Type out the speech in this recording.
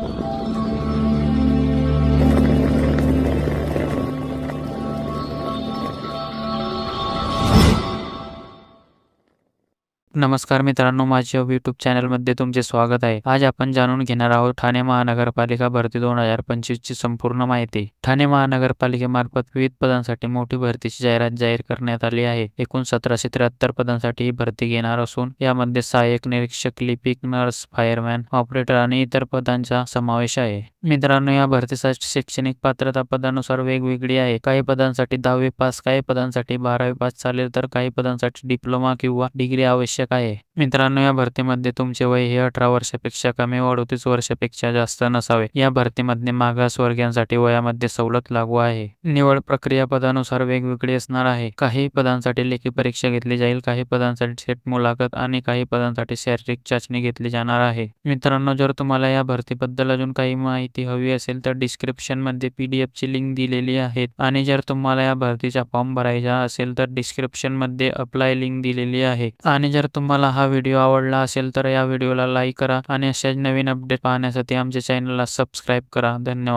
はい。नमस्कार मित्रांनो माझ्या यूट्यूब चॅनलमध्ये तुमचे स्वागत आहे. आज आपण जाणून घेणार आहोत ठाणे महानगरपालिका भरती दोन हजार पंचवीसची संपूर्ण माहिती. ठाणे महानगरपालिकेमार्फत विविध पदांसाठी मोठी भरतीची जाहिरात जाहीर करण्यात आली आहे. एकूण सतराशे त्र्याहत्तर पदांसाठी ही भरती घेणार असून यामध्ये सहाय्यक निरीक्षक लिपिक नर्स फायरमॅन ऑपरेटर आणि इतर पदांचा समावेश आहे. मित्रांनो या भरतीसाठी शैक्षणिक पात्रता पदानुसार वेगवेगळी आहे. काही पदांसाठी दहावी पास काही पदांसाठी बारावी पास चालेल तर काही पदांसाठी डिप्लोमा किंवा डिग्री आवश्यक आहे. मित्रांनो या भरतीमध्ये तुमचे वय हे अठरा वर्षापेक्षा कमी व अडतीस वर्षापेक्षा जास्त नसावे. या भरतीमध्ये मागासवर्गीयांसाठी वयामध्ये सवलत लागू आहे. निवड प्रक्रिया पदानुसार वेगवेगळी असणार आहे. काही पदांसाठी लेखी परीक्षा घेतली जाईल काही पदांसाठी थेट मुलाखत आणि काही पदांसाठी शारीरिक चाचणी घेतली जाणार आहे. मित्रांनो जर तुम्हाला या भरतीबद्दल अजून काही माहिती हवी असेल तर डिस्क्रिप्शनमध्ये पीडीएफ ची लिंक दिलेली आहे आणि जर तुम्हाला या भरतीचा फॉर्म भरायचा असेल तर डिस्क्रिप्शनमध्ये अप्लाय लिंक दिलेली आहे. आणि जर तुम्हाला हा व्हिडिओ आवडला असेल तर या व्हिडिओला लाईक करा आणि अशाच नवीन अपडेट पाहण्यासाठी आमच्या चॅनलला सबस्क्राईब करा. धन्यवाद.